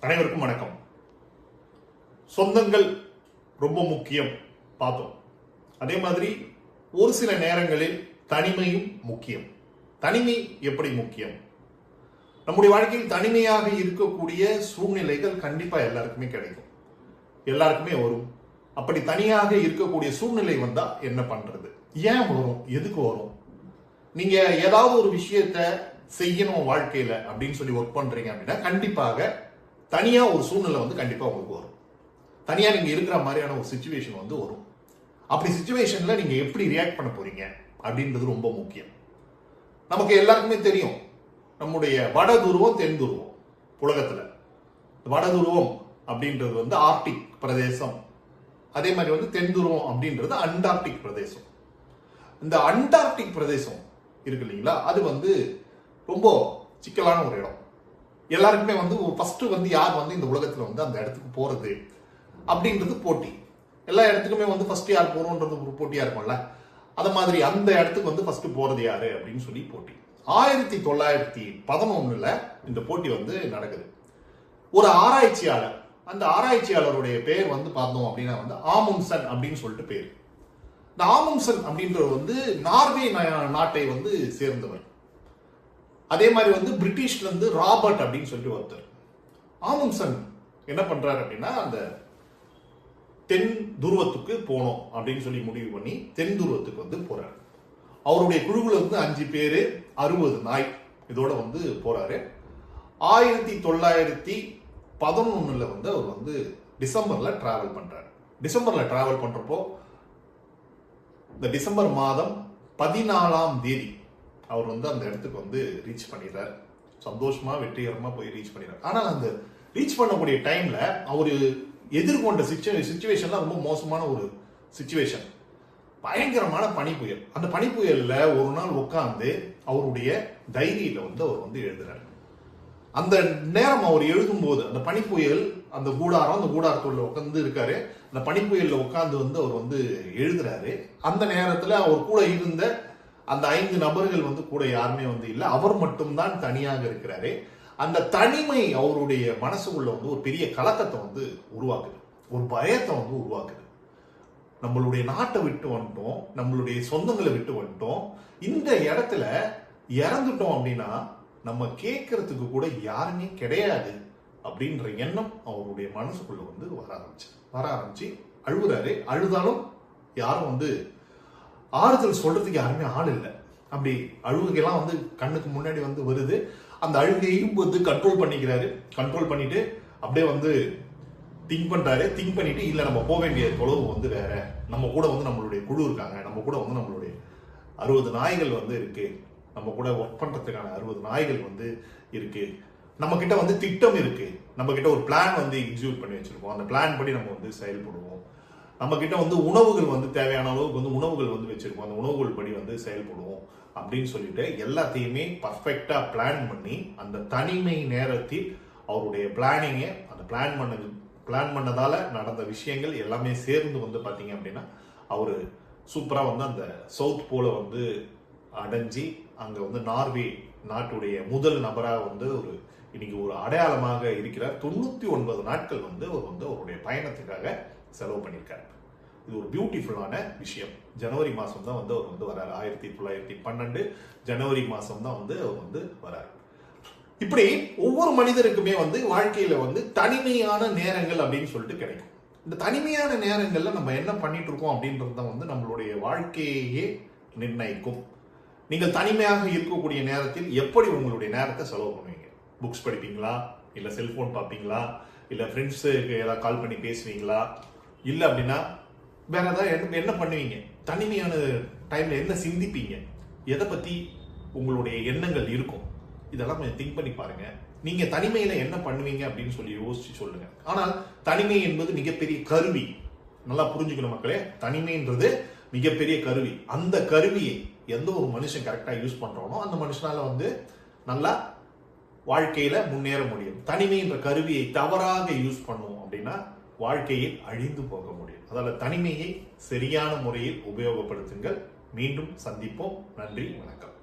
அனைவருக்கும் வணக்கம். சொந்தங்கள் ரொம்ப முக்கியம் பார்த்தோம். அதே மாதிரி ஒரு சில நேரங்களில் தனிமையும் முக்கியம். தனிமை எப்படி முக்கியம்? நம்முடைய வாழ்க்கையில் தனிமையாக இருக்கக்கூடிய சூழ்நிலைகள் கண்டிப்பாக எல்லாருக்குமே கிடைக்கும். எல்லாருக்குமே வரும். அப்படி தனியாக இருக்கக்கூடிய சூழ்நிலை வந்தால் என்ன பண்ணுறது ஏன் வரும்? எதுக்கு வரும்? நீங்கள் ஏதாவது ஒரு விஷயத்த செய்யணும் வாழ்க்கையில் அப்படின்னு சொல்லி ஒர்க் பண்ணுறீங்க அப்படின்னா கண்டிப்பாக தனியாக ஒரு சூழ்நிலை வந்து கண்டிப்பாக உங்களுக்கு வரும். தனியாக நீங்கள் இருக்கிற மாதிரியான ஒரு சுச்சுவேஷன் வந்து வரும். அப்படி சுச்சுவேஷனில் நீங்கள் எப்படி ரியாக்ட் பண்ண போகிறீங்க அப்படின்றது ரொம்ப முக்கியம். நமக்கு எல்லாருக்குமே தெரியும். நம்முடைய வட துருவம் தென் துருவம் உலகத்தில். வட துருவம் அப்படின்றது வந்து ஆர்டிக் பிரதேசம். அதே மாதிரி வந்து தென் துருவம் அப்படின்றது அண்டார்டிக் பிரதேசம். இந்த அண்டார்டிக் பிரதேசம் இருக்கு இல்லைங்களா? அது வந்து ரொம்ப சிக்கலான ஒரு இடம். எல்லாருக்குமே வந்து ஃபஸ்ட்டு வந்து யார் வந்து இந்த உலகத்தில் வந்து அந்த இடத்துக்கு போகிறது அப்படின்றது போட்டி. எல்லா இடத்துக்குமே வந்து ஃபஸ்ட்டு யார் போகிறோன்றது ஒரு போட்டியாக இருக்கும்ல? அதை மாதிரி அந்த இடத்துக்கு வந்து ஃபஸ்ட்டு போகிறது யார்? அப்படின்னு சொல்லி போட்டி. ஆயிரத்தி தொள்ளாயிரத்தி பதினொன்றில் இந்த போட்டி வந்து நடக்குது. ஒரு ஆராய்ச்சியாளர் அந்த ஆராய்ச்சியாளருடைய பேர் வந்து பார்த்தோம் அப்படின்னா வந்து ஆமுன்சன் அப்படின்னு சொல்லிட்டு பேர். இந்த ஆமுன்சன் அப்படின்றவர் வந்து நார்வே நாட்டை வந்து சேர்ந்தவர். அதே மாதிரி வந்து பிரிட்டிஷ்ல இருந்து ராபர்ட் அப்படின்னு சொல்லிட்டு ஒருத்தர். ஆமுன்சன் என்ன பண்றாரு அப்படின்னா அந்த தென் துருவத்துக்கு போனோம் அப்படின்னு சொல்லி முடிவு பண்ணி தென் துருவத்துக்கு வந்து போறாரு. அவருடைய குழுவில் வந்து அஞ்சு பேர் அறுபது நாய் இதோட வந்து போறாரு. ஆயிரத்தி தொள்ளாயிரத்தி பதினொன்னுல வந்து அவர் வந்து டிசம்பர்ல டிராவல் பண்றாரு. டிசம்பர்ல டிராவல் பண்றப்போ இந்த டிசம்பர் மாதம் பதினாலாம் தேதி அவர் வந்து அந்த இடத்துக்கு வந்து ரீச் பண்ணிடுறாரு. சந்தோஷமா வெற்றிகரமா போய் ரீச் பண்ணிடுறாரு. ஆனால் அந்த ரீச் பண்ணக்கூடிய டைம்ல அவரு எதிர்கொண்ட சுச்சுவேஷன்ல ரொம்ப மோசமான ஒரு சுச்சுவேஷன் பயங்கரமான பனி புயல் அந்த பனி புயல்ல ஒரு நாள் உட்காந்து அவருடைய டைரியில வந்து அவர் வந்து எழுதுறாரு. அந்த நேரம் அவர் எழுதும்போது அந்த பனிப்புயல் அந்த கூடாரம் அந்த கூடாரத்துள்ள உட்காந்து இருக்காரு. அந்த பனிப்புயலில் உட்காந்து வந்து அவர் வந்து எழுதுறாரு. அந்த நேரத்துல அவர் கூட இருந்த அந்த ஐந்து நபர்கள் வந்து கூட யாருமே வந்து இல்லை. அவர் மட்டும்தான் தனியாக இருக்கிறாரு. அந்த தனிமை அவருடைய மனசுக்குள்ள வந்து ஒரு பெரிய கலக்கத்தை வந்து உருவாக்குது. ஒரு பயத்தை வந்து உருவாக்குது. நம்மளுடைய நாட்டை விட்டு வந்துட்டோம். நம்மளுடைய சொந்தங்களை விட்டு வந்துட்டோம். இந்த இடத்துல இறந்துட்டோம் அப்படின்னா நம்ம கேட்கறதுக்கு கூட யாருமே கிடையாது அப்படின்ற எண்ணம் அவருடைய மனசுக்குள்ள வந்து வர ஆரம்பிச்சு வர ஆரம்பிச்சு அழுகுறாரு. அழுதாலும் யாரும் வந்து ஆறுதல் சொல்றதுக்கு யாருமே ஆள் இல்லை. அப்படி அழுகையெல்லாம் வந்து கண்ணுக்கு முன்னாடி வந்து வருது. அந்த அழுகையும் வந்து கண்ட்ரோல் பண்ணிக்கிறாரு. கண்ட்ரோல் பண்ணிட்டு அப்படியே வந்து திங்க் பண்றாரு. திங்க் பண்ணிட்டு இல்லை நம்ம போக வேண்டிய தொலைவு வந்து வேற. நம்ம கூட வந்து நம்மளுடைய குழு இருக்காங்க. நம்ம கூட வந்து நம்மளுடைய அறுபது நாய்கள் வந்து இருக்கு. நம்ம கூட ஒர்க் பண்றதுக்கான அறுபது நாய்கள் வந்து இருக்கு. நம்ம கிட்ட வந்து திட்டம் இருக்கு. நம்ம கிட்ட ஒரு பிளான் வந்து எக்ஸிக்யூட் பண்ணி வச்சிருக்கோம் அந்த பிளான் படி நம்ம வந்து செயல்படுவோம். நம்ம கிட்ட வந்து உணவுகள் வந்து தேவையான அளவுக்கு வந்து உணவுகள் வந்து வச்சிருக்கோம். அந்த உணவுகள் படி வந்து செயல்படுவோம் அப்படின்னு சொல்லிட்டு எல்லாத்தையுமே பர்ஃபெக்டா பிளான் பண்ணி அந்த தனிமை நேரத்தில் அவருடைய பிளானிங்கை அந்த பிளான் பண்ணது பிளான் பண்ணதால நடந்த விஷயங்கள் எல்லாமே சேர்ந்து வந்து பார்த்தீங்க அப்படின்னா அவர் சூப்பரா வந்து அந்த சவுத் போல வந்து அடைஞ்சி அங்க வந்து நார்வே நாட்டுடைய முதல் நபராக வந்து ஒரு இன்னைக்கு ஒரு அடையாளமாக இருக்கிறார். தொண்ணூத்தி ஒன்பது நாட்கள் வந்து அவர் வந்து அவருடைய பயணத்துக்காக செலவு பண்ணியிருக்காரு. இது ஒரு பியூட்டிஃபுல்லான விஷயம். ஜனவரி மாதம் தான் வந்து அவர் வந்து வராரு. ஆயிரத்தி தொள்ளாயிரத்தி பன்னெண்டு ஜனவரி மாதம் தான் வந்து அவர் வந்து வராரு. இப்படி ஒவ்வொரு மனிதருக்குமே வந்து வாழ்க்கையில வந்து தனிமையான நேரங்கள் அப்படின்னு சொல்லிட்டு கிடைக்கும். இந்த தனிமையான நேரங்கள்ல நம்ம என்ன பண்ணிட்டு இருக்கோம் அப்படின்றது தான் வந்து நம்மளுடைய வாழ்க்கையே நிர்ணயிக்கும். நீங்கள் தனிமையாக இருக்கக்கூடிய நேரத்தில் எப்படி உங்களுடைய நேரத்தை செலவு பண்ணுவீங்க? புக்ஸ் படிப்பீங்களா? இல்லை செல்ஃபோன் பார்ப்பீங்களா? இல்லை ஃப்ரெண்ட்ஸுக்கு ஏதாவது கால் பண்ணி பேசுவீங்களா? இல்லை அப்படின்னா வேற ஏதாவது என்ன- என்ன பண்ணுவீங்க? தனிமையான டைம்ல என்ன சிந்திப்பீங்க? எதை பத்தி உங்களுடைய எண்ணங்கள் இருக்கும்? இதெல்லாம் கொஞ்சம் திங்க் பண்ணி பாருங்க. நீங்க தனிமையில என்ன பண்ணுவீங்க அப்படின்னு சொல்லி யோசிச்சு சொல்லுங்க. ஆனால் தனிமை என்பது மிகப்பெரிய கருவி. நல்லா புரிஞ்சுக்கணும் மக்களே. தனிமைன்றது மிகப்பெரிய கருவி. அந்த கருவியை எந்த ஒரு மனுஷன் கரெக்டாக யூஸ் பண்றானோ அந்த மனுஷனால வந்து நல்லா வாழ்க்கையில முன்னேற முடியும். தனிமை என்ற கருவியை தவறாக யூஸ் பண்ணுவோம் அப்படின்னா வாழ்க்கையில் அழிந்து போக முடியும். அதால் தனிமையை சரியான முறையில் உபயோகப்படுத்துங்கள். மீண்டும் சந்திப்போம். நன்றி. வணக்கம்.